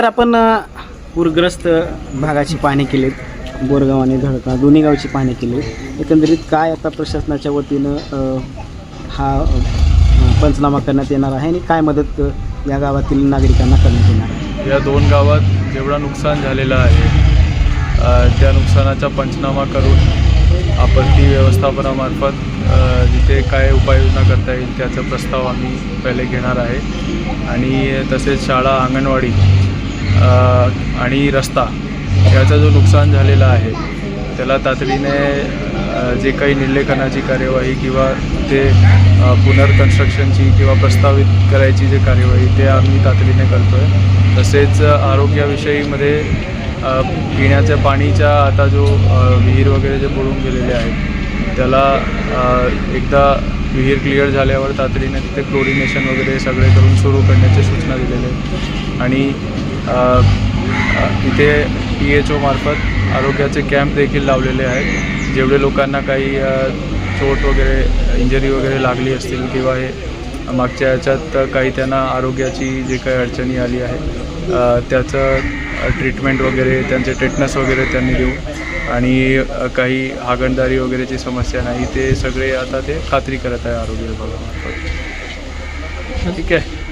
तर आपण पूरग्रस्त भागाची पाहणी केलीत. बोरगाव आणि धडका दोन्ही गावची पाहणी केली एकंदरीत काय आता प्रशासनाच्या वतीनं हा पंचनामा करण्यात येणार आहे आणि काय मदत या गावातील नागरिकांना करण्यात येणार आहे? या दोन गावात जेवढं नुकसान झालेलं आहे त्या नुकसानाचा पंचनामा करून आपत्ती व्यवस्थापनामार्फत जिथे काय उपाययोजना करता येईल त्याचा प्रस्ताव आम्ही पहिले घेणार आहे. आणि तसेच शाळा अंगणवाडी आणि रस्ता याचा जो नुकसान झालेला आहे त्याला तातडीने जे काही निर्लेखनाची कार्यवाही किंवा ते पुनर्कन्स्ट्रक्शनची किंवा प्रस्तावित करायची जे कार्यवाही ते आम्ही तातडीने करतो आहे तसेच आरोग्याविषयीमध्ये पिण्याच्या पाणीच्या आता जो विहीर वगैरे जे बुडून गेलेले आहेत त्याला एकदा विहीर क्लिअर झाल्यावर तातडीने तिथे क्लोरिनेशन वगैरे सगळे करून सुरू करण्याच्या सूचना दिलेल्या आहेत आणि तिथे पी एच ओमार्फत आरोग्याचे कॅम्प देखील लावलेले आहेत. जेवढे लोकांना काही चोट वगैरे इंजरी वगैरे लागली असतील किंवा हे मागच्या याच्यात काही त्यांना आरोग्याची जे काही अडचणी आली आहे त्याचं ट्रीटमेंट वगैरे त्यांचे टेटनस वगैरे त्यांनी देऊ. आणि काही हागणदारी वगैरेची समस्या नाही ते सगळे आता ते खात्री करत आहे आरोग्य विभागामार्फत. ठीक आहे.